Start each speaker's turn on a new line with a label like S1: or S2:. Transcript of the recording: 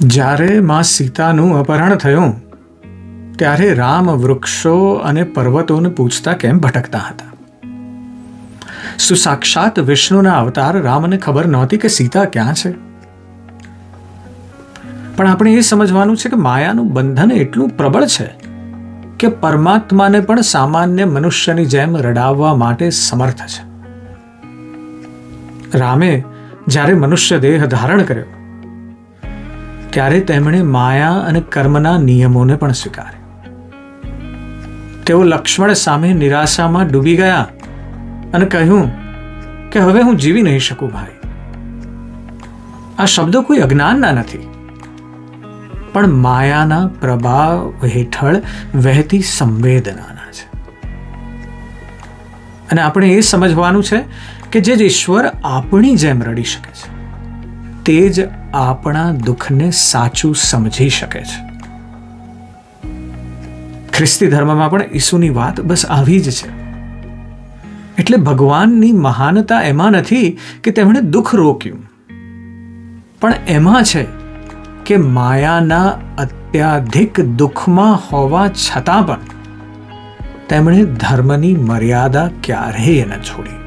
S1: જ્યારે માં સીતાનું અપહરણ થયું, ત્યારે રામ વૃક્ષો અને પર્વતોને પૂછતા કેમ ભટકતા હતા? સુસાક્ષાત વિષ્ણુના અવતાર રામને ખબર નહોતી કે સીતા ક્યાં છે? પણ આપણે એ સમજવાનું છે કે માયાનું બંધન એટલું પ્રબળ છે કે પરમાત્માને પણ સામાન્ય મનુષ્યની જેમ રડાવવા માટે સમર્થ છે. રામે જ્યારે મનુષ્ય દેહ ધારણ કર્યો ત્યારે તેમણે માયા અને કર્મના નિયમોને પણ સ્વીકાર્યા. તેઓ લક્ષ્મણ સામે નિરાશામાં ડૂબી ગયા અને કહ્યું કે હવે હું જીવી નહીં શકું ભાઈ. આ શબ્દો કોઈ અજ્ઞાનના નથી. પણ માયાના પ્રભાવ હેઠળ વહેતી સંવેદનાના છે. અને આપણે એ સમજવાનું છે કે જે ઈશ્વર આપણી જેમ રડી શકે છે. તે જ આપણા દુઃખને સાચું સમજી શકે છે. ખ્રિસ્તી ધર્મમાં પણ ઈસુની વાત બસ આવી જ છે. એટલે ભગવાનની મહાનતા એમાં નથી કે તેમણે દુઃખ રોક્યું. પણ એમાં છે કે માયાના અત્યાધિક દુઃખમાં હોવા છતાં પણ તેમણે ધર્મની મર્યાદા ક્યારેય ન છોડી.